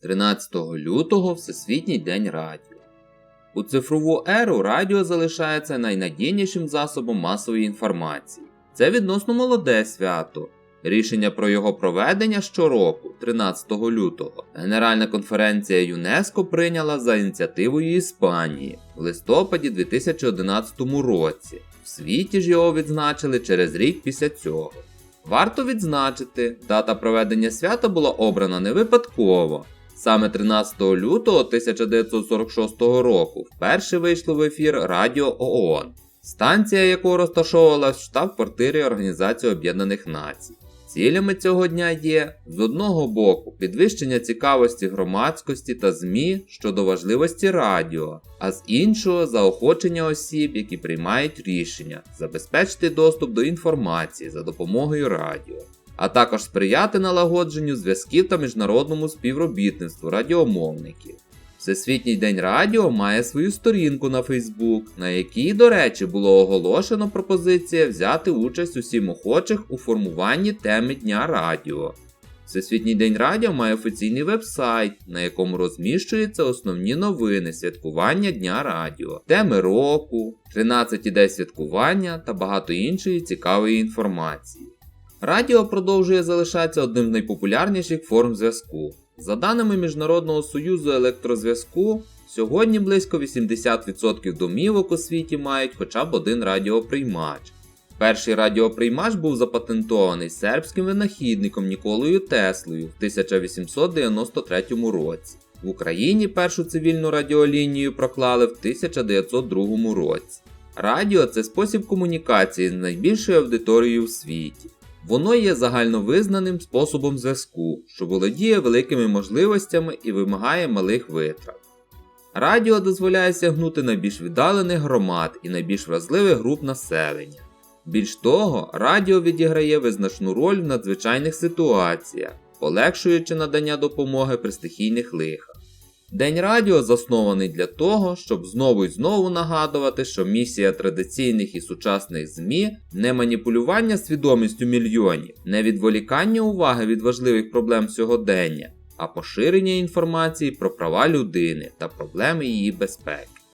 13 лютого Всесвітній день радіо. У цифрову еру радіо залишається найнадійнішим засобом масової інформації. Це відносно молоде свято. Рішення про його проведення щороку, 13 лютого, Генеральна конференція ЮНЕСКО прийняла за ініціативою Іспанії в листопаді 2011 році. В світі ж його відзначили через рік після цього. Варто відзначити, дата проведення свята була обрана не випадково. Саме 13 лютого 1946 року вперше вийшло в ефір Радіо ООН, станція якого розташовувалась в штаб-квартирі Організації Об'єднаних Націй. Цілями цього дня є з одного боку підвищення цікавості громадськості та ЗМІ щодо важливості радіо, а з іншого заохочення осіб, які приймають рішення, забезпечити доступ до інформації за допомогою радіо, а також сприяти налагодженню зв'язків та міжнародному співробітництву радіомовників. Всесвітній день радіо має свою сторінку на Фейсбук, на якій, до речі, було оголошено пропозиція взяти участь усім охочих у формуванні теми Дня Радіо. Всесвітній день радіо має офіційний вебсайт, на якому розміщуються основні новини святкування Дня Радіо, теми року, 13 ідей святкування та багато іншої цікавої інформації. Радіо продовжує залишатися одним з найпопулярніших форм зв'язку. За даними Міжнародного союзу електрозв'язку, сьогодні близько 80% домівок у світі мають хоча б один радіоприймач. Перший радіоприймач був запатентований сербським винахідником Ніколою Теслою в 1893 році. В Україні першу цивільну радіолінію проклали в 1902 році. Радіо це спосіб комунікації з найбільшою аудиторією в світі. Воно є загальновизнаним способом зв'язку, що володіє великими можливостями і вимагає малих витрат. Радіо дозволяє сягнути найбільш віддалених громад і найбільш вразливих груп населення. Більш того, радіо відіграє визначну роль в надзвичайних ситуаціях, полегшуючи надання допомоги при стихійних лихах. День радіо заснований для того, щоб знову і знову нагадувати, що місія традиційних і сучасних ЗМІ не маніпулювання свідомістю мільйонів, не відволікання уваги від важливих проблем сьогодення, а поширення інформації про права людини та проблеми її безпеки.